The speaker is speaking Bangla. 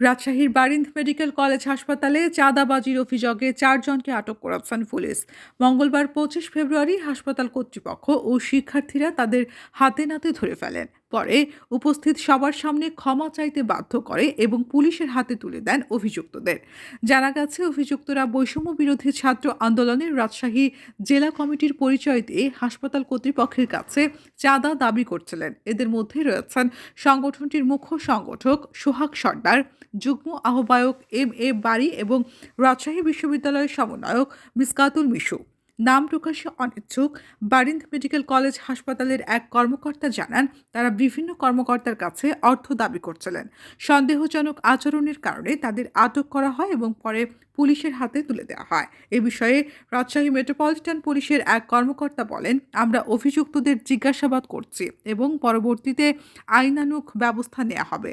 রাজশাহীর বারিন্দ মেডিকেল কলেজ হাসপাতালে চাঁদাবাজির অভিযোগে চারজনকে আটক করেছেন পুলিশ। মঙ্গলবার পঁচিশ ফেব্রুয়ারি হাসপাতাল কর্তৃপক্ষ ও শিক্ষার্থীরা তাদের হাতে নাতে ধরে ফেলেন। পরে উপস্থিত সবার সামনে ক্ষমা চাইতে বাধ্য করে এবং পুলিশের হাতে তুলে দেন অভিযুক্তদের। জানা গেছে, অভিযুক্তরা বৈষম্য বিরোধী ছাত্র আন্দোলনের রাজশাহী জেলা কমিটির পরিচয় দিয়ে হাসপাতাল কর্তৃপক্ষের কাছে চাঁদা দাবি করছিলেন। এদের মধ্যে রয়েছেন সংগঠনটির মুখ্য সংগঠক সোহাগ সর্দার, যুগ্ম আহ্বায়ক এম এ বাড়ি এবং রাজশাহী বিশ্ববিদ্যালয়ের সমন্বয়ক মিসকাতুল মিশু। নাম প্রকাশে অনিচ্ছুক। বারিন্দ মেডিকেল কলেজ হাসপাতালের এক কর্মকর্তা জানান, তারা বিভিন্ন কর্মকর্তার কাছে অর্থ দাবি করছিলেন। সন্দেহজনক আচরণের কারণে তাদের আটক করা হয় এবং পরে পুলিশের হাতে তুলে দেওয়া হয়। এ বিষয়ে রাজশাহী মেট্রোপলিটন পুলিশের এক কর্মকর্তা বলেন, আমরা অভিযুক্তদের জিজ্ঞাসাবাদ করছি এবং পরবর্তীতে আইনানুগ ব্যবস্থা নেওয়া হবে।